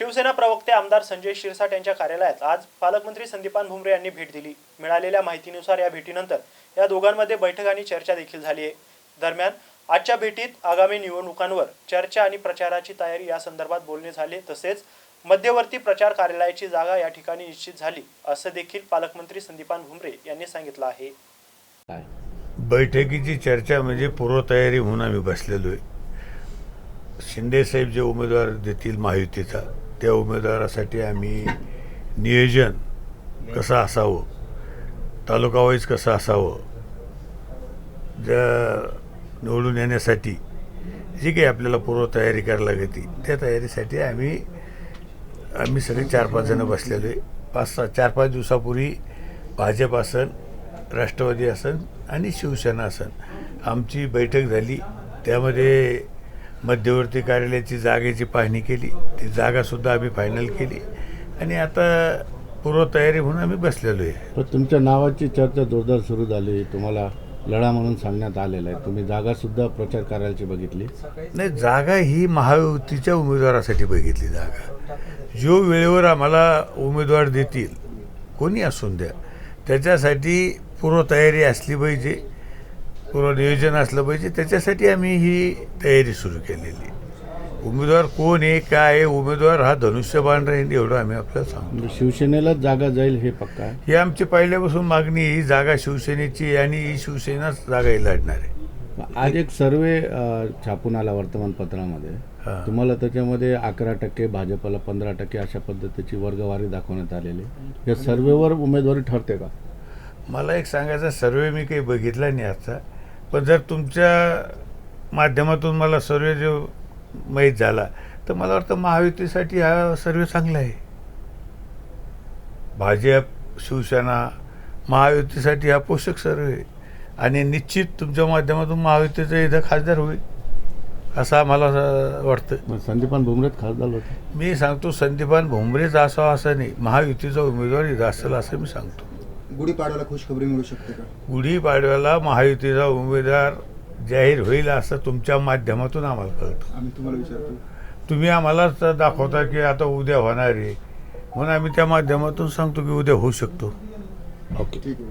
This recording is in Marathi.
शिवसेना प्रवक्ते आमदार संजय शिरसाट यांच्या कार्यालयात आज पालकमंत्री संदीपान भुमरे यांनी भेट दिली. मिळालेल्या माहितीनुसार या भेटीनंतर या दोघांमध्ये बैठक आणि चर्चा देखील झाली आहे. दरम्यान आजच्या भेटीत आगामी निवडणुकांवर चर्चा आणि प्रचाराची तयारी या संदर्भात बोलणे झाले. तसेच मध्यवर्ती प्रचार कार्यालयाची जागा या ठिकाणी निश्चित झाली असं देखील पालकमंत्री संदीपान भुमरे यांनी सांगितलं आहे. बैठकीची चर्चा म्हणजे पूर्वतयारी म्हणून आम्ही बसलेलो आहे. शिंदेसाहेब जे उमेदवार देतील महायुतीचा त्या उमेदवारासाठी आम्ही नियोजन कसं असावं तालुकावाईज कसं असावं ज्या निवडून येण्यासाठी जी काही आपल्याला पूर्वतयारी करायला लागते त्या तयारीसाठी आम्ही आम्ही सगळे चार पाच जणं बसलेलो आहे. पाच सहा चार पाच दिवसापूर्वी भाजप असन राष्ट्रवादी असन आणि शिवसेना असन आमची बैठक झाली. त्यामध्ये मध्यवर्ती कार्यालयाची जागेची पाहणी केली. ती जागासुद्धा आम्ही फायनल केली. आणि आता पूर्वतयारी म्हणून आम्ही बसलेलो आहे. पण तुमच्या नावाची चर्चा जोरदार सुरू झाली. तुम्हाला लढा म्हणून सांगण्यात आलेला आहे. तुम्ही जागा सुद्धा प्रचार कार्यालयाची बघितली? नाही जागा ही महायुतीच्या उमेदवारासाठी बघितली जागा. जो वेळेवर आम्हाला उमेदवार देतील कोणी असून द्या त्याच्यासाठी पूर्वतयारी असली पाहिजे. पूर्व नियोजन असलं पाहिजे. त्याच्यासाठी आम्ही ही तयारी सुरू केलेली. उमेदवार कोण आहे काय आहे उमेदवार हा धनुष्यबाण राहील एवढं आम्ही आपल्याला सांगतो. म्हणजे शिवसेनेलाच जागा जाईल हे पक्का आहे? ही आमची पहिल्यापासून मागणी. ही जागा शिवसेनेची आणि ही शिवसेनाच जागा लढणार आहे. आज एक सर्वे छापून आला वर्तमानपत्रामध्ये. तुम्हाला त्याच्यामध्ये अकरा टक्के भाजपला पंधरा टक्के अशा पद्धतीची वर्गवारी दाखवण्यात आलेली. या सर्वेवर उमेदवारी ठरते का? मला एक सांगायचा सर्वे मी काही बघितला नाही आजचा. पण जर तुमच्या माध्यमातून मला सर्वे जो माहीत झाला तर मला वाटतं महायुतीसाठी हा सर्वे चांगला आहे. भाजप शिवसेना महायुतीसाठी हा पोषक सर्वे आहे. आणि निश्चित तुमच्या माध्यमातून महायुतीचा इथं खासदार होईल असं मला वाटतं. संदीपान भुमरेत खासदार होते. मी सांगतो संदीपान भुमरेच असावा असं नाही. महायुतीचा उमेदवार इथं असेल असं मी सांगतो. गुढीपाडव्याला खुशखबरी मिळू शकते का? गुढीपाडव्याला महायुतीचा उमेदवार जाहीर होईल असं तुमच्या माध्यमातून आम्हाला कळतं. आम्ही तुम्हाला विचारतो. तुम्ही आम्हालाच दाखवता की आता उद्या होणार आहे. म्हणून आम्ही त्या माध्यमातून सांगतो की उद्या होऊ शकतो. ओके ठीक आहे.